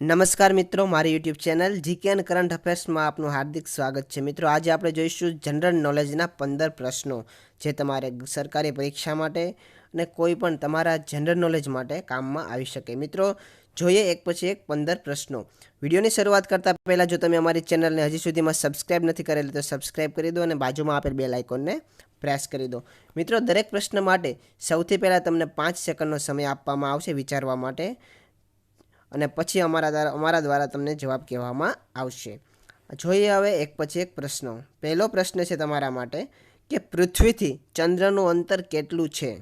નમસ્કાર મિત્રો, મારી YouTube channel GK and current અફેર્સમાં આપનું હાર્દિક સ્વાગત છે. મિત્રો, આજે આપણે જોઈશું જનરલ નોલેજના પંદર પ્રશ્નો જે તમારે સરકારી પરીક્ષા માટે અને કોઈ પણ તમારા જનરલ નોલેજ માટે કામમાં આવી શકે. મિત્રો, જોઈએ એક પછી એક પંદર પ્રશ્નો. વિડીયોની શરૂઆત કરતાં પહેલાં જો તમે અમારી ચેનલને હજી સુધીમાં સબસ્ક્રાઇબ નથી કરેલી, તો સબસ્ક્રાઇબ કરી દો અને બાજુમાં આપેલ બે લાઇકોનને પ્રેસ કરી દો. મિત્રો, દરેક પ્રશ્ન માટે સૌથી પહેલાં તમને પાંચ સેકન્ડનો સમય આપવામાં આવશે વિચારવા માટે. અને પછી અમારા દ્વારા અમારા દ્વારા તમને જવાબ કહેવામાં આવશે. જોઈએ હવે એક પછી એક પ્રશ્નો. પહેલો પ્રશ્ન છે તમારા માટે કે પૃથ્વીથી ચંદ્રનું અંતર કેટલું છે?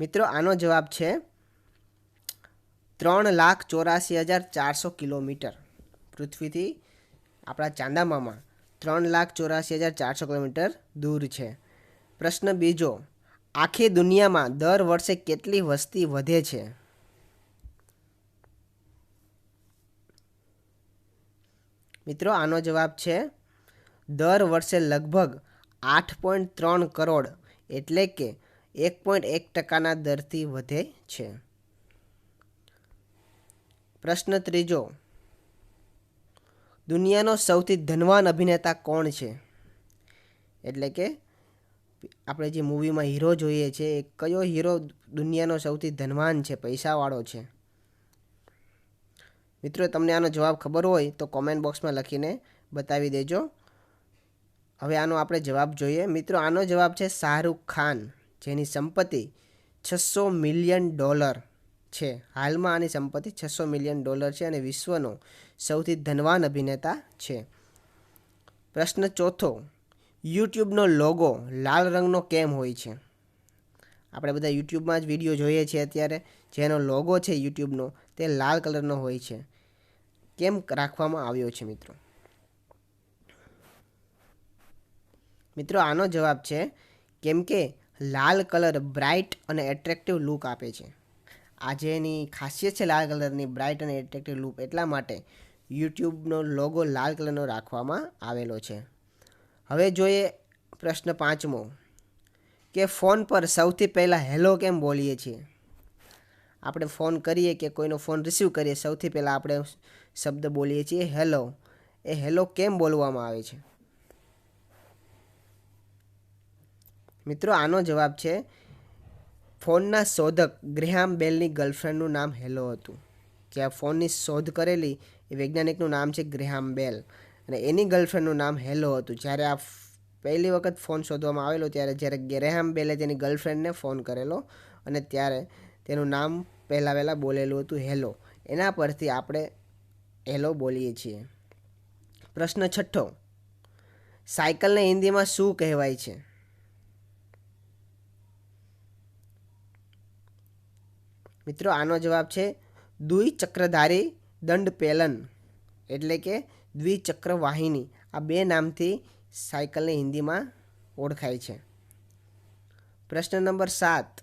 મિત્રો, આનો જવાબ છે ત્રણ લાખ ચોરાસી હજાર ચારસો કિલોમીટર. પૃથ્વીથી આપણા ચાંદામામાં ત્રણ લાખ ચોરાસી હજાર ચારસો કિલોમીટર દૂર છે. પ્રશ્ન બીજો આખી દુનિયામાં દર વર્ષે કેટલી વસ્તી વધે છે? મિત્રો, આનો જવાબ છે, દર વર્ષે લગભગ આઠ પોઈન્ટ ત્રણ કરોડ, એટલે કે એક પોઈન્ટ એક ટકાના દરથી વધે છે. પ્રશ્ન ત્રીજો, દુનિયાનો સૌથી ધનવાન અભિનેતા કોણ છે? એટલે કે આપણે જે મૂવીમાં હીરો જોઈએ છે કયો હીરો દુનિયાનો સૌથી ધનવાન છે, પૈસાવાળો છે? મિત્રો, તમને આનો જવાબ ખબર હોય તો કોમેન્ટ બોક્સમાં લખીને બતાવી દેજો. હવે આનો આપણે જવાબ જોઈએ. મિત્રો, આનો જવાબ છે શાહરૂખ ખાન, જેની સંપત્તિ છસો મિલિયન ડોલર છે. હાલમાં આની સંપત્તિ છસો મિલિયન ડોલર છે અને વિશ્વનો સૌથી ધનવાન અભિનેતા છે. પ્રશ્ન ચોથો યુટ્યુબનો લોગો લાલ રંગનો કેમ હોય છે? આપણે બધા યુટ્યુબમાં જ વીડિયો જોઈએ છીએ અત્યારે. જેનો લોગો છે યુટ્યુબનો, તે લાલ કલરનો હોય છે. કેમ રાખવામાં આવ્યો છે મિત્રો? મિત્રો, આનો જવાબ છે, કેમ કે લાલ કલર બ્રાઇટ અને એટ્રેક્ટિવ લુક આપે છે. આ જેની ખાસિયત છે લાલ કલરની બ્રાઇટ અને એટ્રેક્ટિવ લુક એટલા માટે યુટ્યુબનો લોગો લાલ કલરનો રાખવામાં આવેલો છે. હવે જોઈએ પ્રશ્ન પાંચમો, કે ફોન પર સૌથી પહેલાં હેલો કેમ બોલીએ છીએ? આપણે ફોન કરીએ કે કોઈનો ફોન રિસીવ કરીએ, સૌથી પહેલાં આપણે શબ્દ બોલીએ છીએ હેલો. એ હેલો કેમ બોલવામાં આવે છે? મિત્રો, આનો જવાબ છે, ફોનના શોધક ગ્રેહામ બેલની ગર્લફ્રેન્ડનું નામ હેલો હતું. જે આ ફોનની શોધ કરેલી એ વૈજ્ઞાનિકનું નામ છે ગ્રેહામ બેલ. અને એની ગર્લફ્રેન્ડનું નામ હેલો હતું. જ્યારે આ પહેલી વખત ફોન શોધવામાં આવેલો ત્યારે જ્યારે ગેરેહામ બેલે તેની ગર્લફ્રેન્ડને ફોન કરેલો અને ત્યારે તેનું નામ પહેલાં વહેલાં બોલેલું હતું હેલો. એના પરથી આપણે હેલો બોલીએ છીએ. પ્રશ્ન છઠ્ઠો. સાયકલને હિન્દીમાં શું કહેવાય છે? મિત્રો આનો જવાબ છે દ્વિચક્રધારી દંડ પેલન. એટલે કે દ્વિચક્ર વાહિની. આ બે નામથી સાયકલને હિન્દીમાં ઓળખાય છે. પ્રશ્ન નંબર સાત.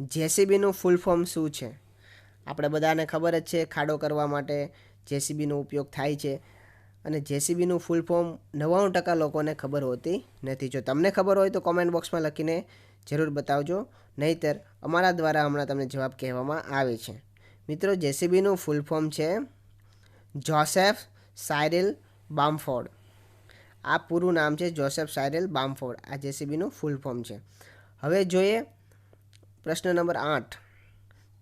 જેસીબીનું ફૂલ ફોર્મ શું છે? આપણે બધાને ખબર જ છે, ખાડો કરવા માટે જેસીબીનો ઉપયોગ થાય છે. અને જેસીબીનું ફૂલ ફોર્મ નવ્વાણું ટકા લોકોને ખબર હોતી નથી. જો તમને ખબર હોય તો કોમેન્ટ બોક્સમાં લખીને જરૂર બતાવજો. નહીતર અમારા દ્વારા હમણાં તમને જવાબ કહેવામાં આવે છે. મિત્રો, જેસીબીનું ફૂલ ફોર્મ છે જોસેફ સાયરેલ બામફોર્ડ. આ પૂરું નામ છે જોસેફ સાયરેલ બામફોર્ડ. આ જેસીબીનું ફૂલ ફોર્મ છે. હવે જોઈએ પ્રશ્ન નંબર આઠ.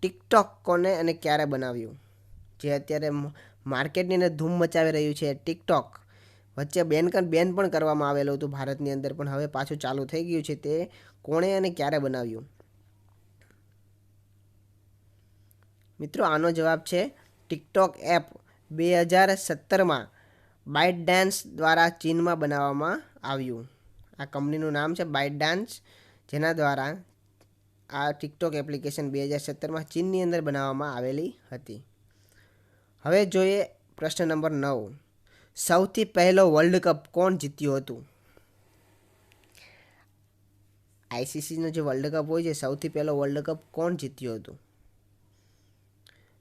ટિકટોક કોને અને ક્યારે બનાવ્યું? જે અત્યારે માર્કેટની અંદર ધૂમ મચાવી રહ્યું છે. ટિકટોક વચ્ચે બેન બેન પણ કરવામાં આવેલું હતું ભારતની અંદર, પણ હવે પાછું ચાલુ થઈ ગયું છે તે કોણે અને ક્યારે બનાવ્યું? મિત્રો, આનો જવાબ છે ટિકટોક એપ. બે હજાર સત્તરમાં બાઇટ ડાન્સ દ્વારા ચીનમાં બનાવવામાં આવ્યું. આ કંપનીનું નામ છે બાઇટ ડાન્સ જેના દ્વારા આ ટિકટોક એપ્લિકેશન બે હજાર સત્તરમાં ચીનની અંદર બનાવવામાં આવેલી હતી. હવે જોઈએ પ્રશ્ન નંબર નવ. સૌથી પહેલો વર્લ્ડ કપ કોણ જીત્યું હતું? આઈસીસીનો જે વર્લ્ડ કપ હોય છે, સૌથી પહેલો વર્લ્ડ કપ કોણ જીત્યું હતું?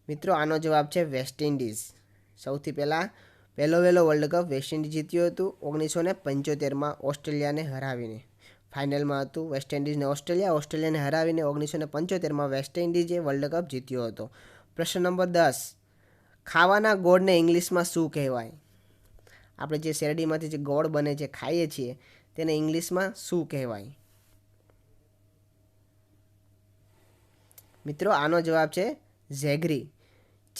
મિત્રો, આનો જવાબ છે વેસ્ટ ઇન્ડિઝ. સૌથી પહેલાં પહેલો વહેલો વર્લ્ડ કપ વેસ્ટ ઇન્ડિઝ જીત્યું હતું ઓગણીસો ને પંચોતેરમાં ઓસ્ટ્રેલિયાને હરાવીને. ફાઇનલમાં હતું વેસ્ટ ઇન્ડિઝને ઓસ્ટ્રેલિયા, ઓસ્ટ્રેલિયાને હરાવીને ઓગણીસો ને પંચોતેરમાં વેસ્ટ ઇન્ડિઝે વર્લ્ડ કપ જીત્યો હતો. પ્રશ્ન નંબર દસ, ખાવાના ગોળને ઇંગ્લિશમાં શું કહેવાય? આપણે જે શેરડીમાંથી જે ગોળ બને છે, ખાઈએ છીએ, તેને ઇંગ્લિશમાં શું કહેવાય? મિત્રો, આનો જવાબ છે ઝેગરી.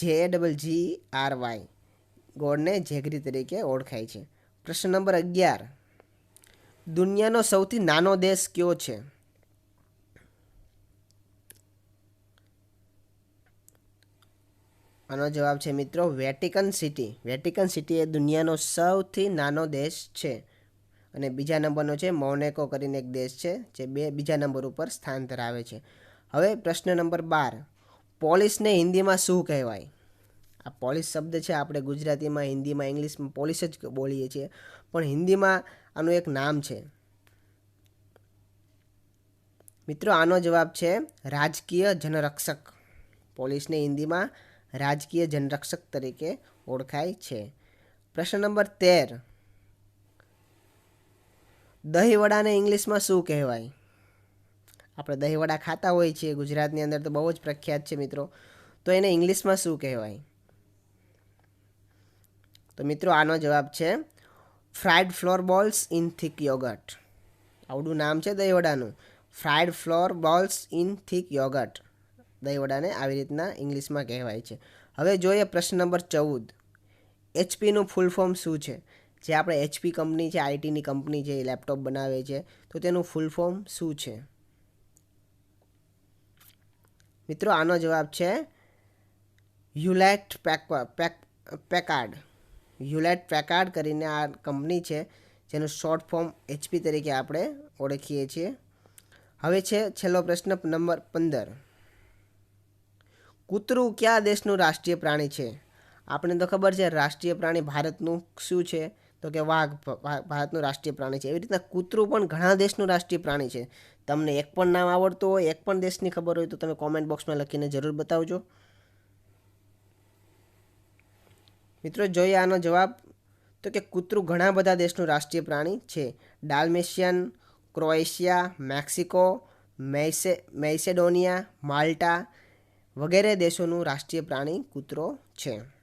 જે ડબલ જી આર વાય ગોળને ઝેગરી તરીકે ઓળખાય છે. પ્રશ્ન નંબર અગિયાર. દુનિયાનો સૌથી નાનો દેશ કયો છે? આનો જવાબ છે મિત્રો વેટિકન સિટી. વેટિકન સિટી એ દુનિયાનો સૌથી નાનો દેશ છે. અને બીજા નંબરનો છે મોનેકો કરીને એક દેશ છે, જે બે બીજા નંબર ઉપર સ્થાન ધરાવે છે. હવે પ્રશ્ન નંબર બાર. પોલીસને હિન્દીમાં શું કહેવાય? આ પોલીસ શબ્દ છે, આપણે ગુજરાતીમાં, હિન્દીમાં, ઇંગ્લિશમાં પોલીસ જ બોલીએ છીએ, પણ હિન્દીમાં આનું એક નામ છે. મિત્રો, આનો જવાબ છે રાજકીય જનરક્ષક. પોલીસને હિન્દીમાં રાજકીય જનરક્ષક તરીકે ઓળખાય છે. પ્રશ્ન નંબર તેર. દહીંવડાને ઇંગ્લિશમાં શું કહેવાય? આપણે દહીંવડા ખાતા હોઈએ છીએ, ગુજરાતની અંદર તો બહુ જ પ્રખ્યાત છે મિત્રો. તો એને ઇંગ્લિશમાં શું કહેવાય? તો મિત્રો આનો જવાબ છે fried flour balls in thick yogurt આવડું નામ છે દહીંવડાનું. Fried flour balls in thick yogurt દહીંવડાને આવી રીતના ઇંગ્લિશમાં કહેવાય છે. હવે જોઈએ પ્રશ્ન નંબર ચૌદ. એચપીનું ફૂલ ફોર્મ શું છે? જે આપણે એચપી કંપની છે, આઈટીની કંપની છે એ લેપટોપ બનાવે છે, તો તેનું ફૂલ ફોર્મ શું છે? મિત્રો, આનો જવાબ છે યુલેટ પેક પેકાર્ડ. યુલેટ પેકાર્ડ કરીને આ કંપની છે, જેનું શોર્ટ ફોર્મ એચપી તરીકે આપણે ઓળખીએ છીએ. હવે છે, છેલ્લો પ્રશ્ન નંબર પંદર. કૂતરું કયા દેશનું રાષ્ટ્રીય પ્રાણી છે? આપણે તો ખબર છે, રાષ્ટ્રીય પ્રાણી ભારતનું શું છે? તો કે વાઘ ભારતનું રાષ્ટ્રીય પ્રાણી છે. એવી રીતના કૂતરું પણ ઘણા દેશનું રાષ્ટ્રીય પ્રાણી છે. તમને એક પણ નામ આવડતું હોય, એક પણ દેશની ખબર હોય, તો તમે કોમેન્ટ બોક્સમાં લખીને જરૂર બતાવજો. મિત્રો, જોઈએ આનો જવાબ. તો કે કૂતરું ઘણા બધા દેશનું રાષ્ટ્રીય પ્રાણી છે. ડાલ્મેશિયન, ક્રોએશિયા, મેક્સિકો મેસે મેસેડોનિયા માલ્ટા વગેરે દેશોનું રાષ્ટ્રીય પ્રાણી કૂતરો છે.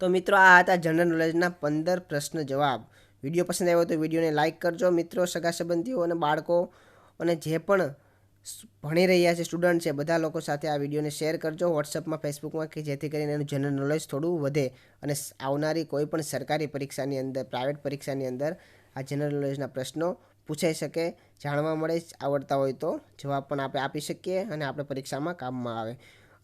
તો મિત્રો, આ હતા જનરલ નોલેજના પંદર પ્રશ્ન જવાબ. વીડિયો પસંદ આવ્યો તો વિડીયોને લાઇક કરજો મિત્રો, સગા સંબંધીઓ અને બાળકો અને જે પણ ભણી રહ્યા છે સ્ટુડન્ટ છે, બધા લોકો સાથે આ વિડીયોને શેર કરજો વોટ્સઅપમાં ફેસબુકમાં કે જેથી કરીને એનું જનરલ નોલેજ થોડું વધે અને આવનારી કોઈ પણ સરકારી પરીક્ષાની અંદર પ્રાઇવેટ પરીક્ષાની અંદર આ જનરલ નોલેજના પ્રશ્નો પૂછાઈ શકે, જાણવા મળે, આવડતા હોય તો જવાબ પણ આપણે આપી શકીએ અને આપણે પરીક્ષામાં કામમાં આવે.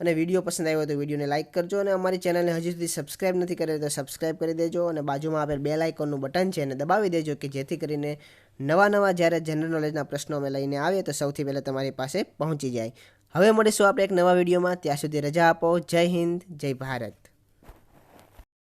અને વીડિયો પસંદ આવ્યો તો વિડીયોને લાઇક કરજો અને અમારી ચેનલને હજી સુધી સબસ્ક્રાઇબ નથી કરેલી તો સબસ્ક્રાઇબ કરી દેજો અને બાજુમાં આપેલ બે લાઇકોનનું બટન છે એને દબાવી દેજો કે જેથી કરીને નવા નવા જ્યારે જનરલ નોલેજના પ્રશ્નો અમે લઈને આવીએ તો સૌથી પહેલાં તમારી પાસે પહોંચી જાય. હવે મળીશું આપણે એક નવા વિડીયોમાં. ત્યાં સુધી રજા આપો. જય હિન્દ, જય ભારત.